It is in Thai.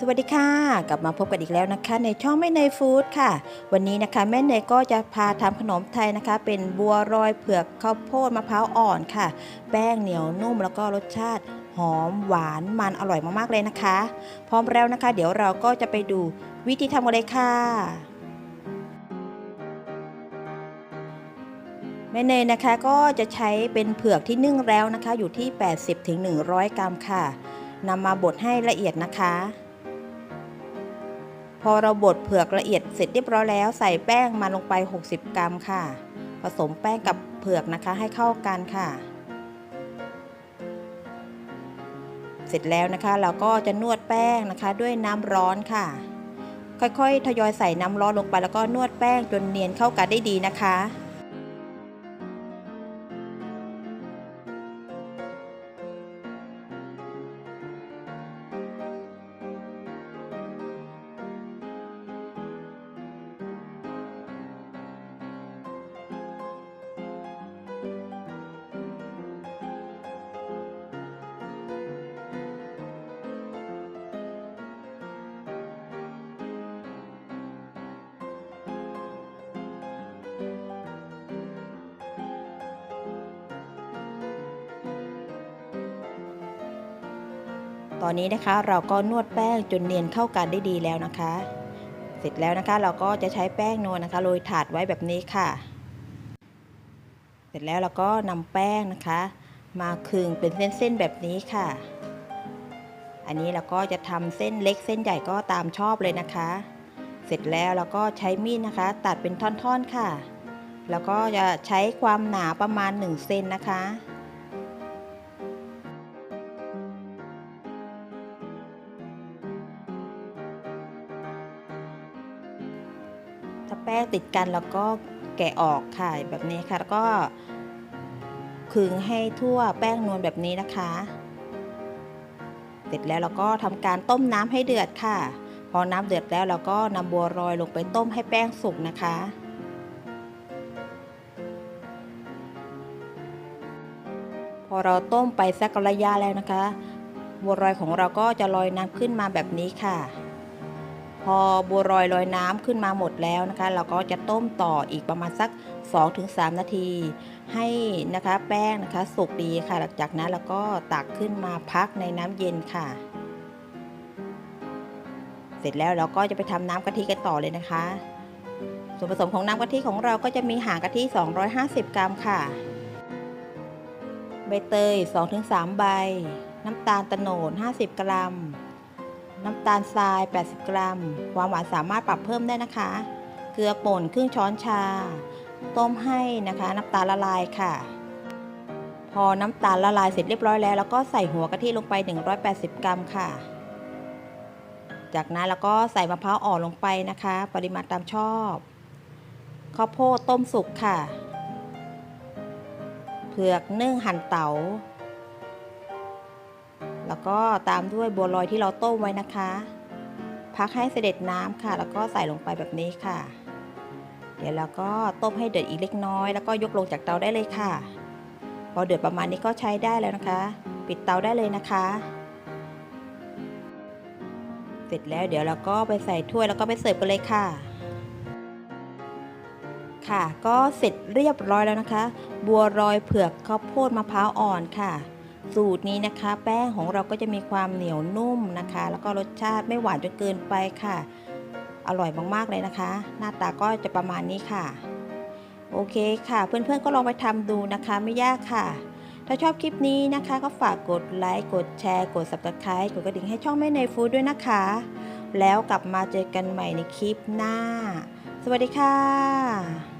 สวัสดีค่ะ กลับมาพบกันอีกแล้วนะคะ ในช่องแม่เนยฟู้ดค่ะ วันนี้นะคะแม่เนยก็จะพาทำขนมไทยนะคะ เป็นบัวรอยเผือกข้าวโพดมะพร้าวอ่อนค่ะ แป้งเหนียวนุ่มแล้วก็รสชาติหอมหวานมันอร่อยมากๆเลยนะคะ พร้อมแล้วนะคะ เดี๋ยวเราก็จะไปดูวิธีทำกันเลยค่ะแม่เนยนะคะก็จะใช้เป็นเผือกที่นึ่งแล้วนะคะ อยู่ที่ 80-100 กรัมค่ะนำมาบดให้ละเอียดนะคะ พอเราบดเผือกละเอียดเสร็จเรียบร้อยแล้วใส่แป้งมาลงไป 60 กรัมค่ะ ผสมแป้งกับเผือกนะคะให้เข้ากันค่ะ เสร็จแล้วนะคะ เราก็จะนวดแป้งนะคะด้วยน้ำร้อนค่ะ ค่อยๆ ทยอยใส่น้ำร้อนลงไปแล้วก็นวดแป้งจนเนียนเข้ากันได้ดีนะคะ ตอนนี้นะคะเราก็นวดแป้งจนเนียนเข้ากันได้ดีแล้วนะคะ เสร็จแล้วนะคะเราก็จะใช้แป้งนวลนะคะโรยถาดไว้แบบนี้ค่ะ เสร็จแล้วเราก็นำแป้งนะคะ มาคึงเป็นเส้นๆแบบนี้ค่ะ อันนี้เราก็จะทำเส้นเล็กเส้นใหญ่ก็ตามชอบเลยนะคะ เสร็จแล้วเราก็ใช้มีดนะคะ ตัดเป็นท่อนๆค่ะ แล้วก็จะใช้ความหนาประมาณ1เซนนะคะ แป้งติดกันแล้วก็แกะออกค่ะแบบนี้ค่ะ แล้วก็ขึงให้ทั่วแป้งนวลแบบนี้นะคะ เสร็จแล้วเราก็ทำการต้มน้ำให้เดือดค่ะ พอน้ำเดือดแล้วเราก็นำบัวรอยลงไปต้มให้แป้งสุกนะคะพอเราต้มไปสักระยะแล้วนะคะ บัวรอยของเราก็จะลอยน้ำขึ้นมาแบบนี้ค่ะ พอบัวรอยลอยน้ำขึ้นมาหมดแล้วนะคะ เราก็จะต้มต่ออีกประมาณสัก 2-3 นาที ให้นะคะแป้งนะคะสุกดีค่ะ หลังจากนั้นเราก็ตักขึ้นมาพักในน้ำเย็นค่ะ เสร็จแล้วเราก็จะไปทำน้ำกะทิกันต่อเลยนะคะ ส่วนผสมของน้ำกะทิของเราก็จะมีหางกะทิ 250 กรัมค่ะใบเตย 2-3 ใบ น้ำตาลโตโนด 50 กรัม น้ำตาลทราย 80 กรัม ความหวานสามารถปรับเพิ่มได้นะคะ เกลือป่นครึ่งช้อนชา ต้มให้นะคะน้ำตาลละลายค่ะ พอน้ำตาลละลายเสร็จเรียบร้อยแล้วแล้วก็ใส่หัวกะทิลงไป 180 กรัมค่ะ จากนั้นแล้วก็ใส่มะพร้าวอ่อนลงไปนะคะ ปริมาณตามชอบข้าวโพดต้มสุกค่ะ เผือกนึ่งหั่นเตา๋า แล้วก็ตามด้วยบัวลอยที่เราต้มไว้นะคะ พักให้เสด็จน้ำค่ะ แล้วก็ใส่ลงไปแบบนี้ค่ะ เดี๋ยวเราก็ต้มให้เดือดอีกเล็กน้อย แล้วก็ยกลงจากเตาได้เลยค่ะ พอเดือดประมาณนี้ก็ใช้ได้แล้วนะคะ ปิดเตาได้เลยนะคะ เสร็จแล้วเดี๋ยวเราก็ไปใส่ถ้วยแล้วก็ไปเสิร์ฟกันเลยค่ะค่ะก็เสร็จเรียบร้อยแล้วนะคะ บัวรอยเผือกข้าวโพดมะพร้าวอ่อนค่ะ สูตรนี้นะคะ แป้งของเราก็จะมีความเหนียวนุ่มนะคะ แล้วก็รสชาติไม่หวานจนเกินไปค่ะ อร่อยมากๆเลยนะคะ หน้าตาก็จะประมาณนี้ค่ะ โอเคค่ะ เพื่อนๆก็ลองไปทำดูนะคะไม่ยากค่ะ ถ้าชอบคลิปนี้นะคะ ก็ฝากกดไลค์กดแชร์ กด subscribe กดกระดิ่งให้ช่องแม่ในฟู้ดด้วยนะคะ แล้วกลับมาเจอกันใหม่ในคลิปหน้า สวัสดีค่ะ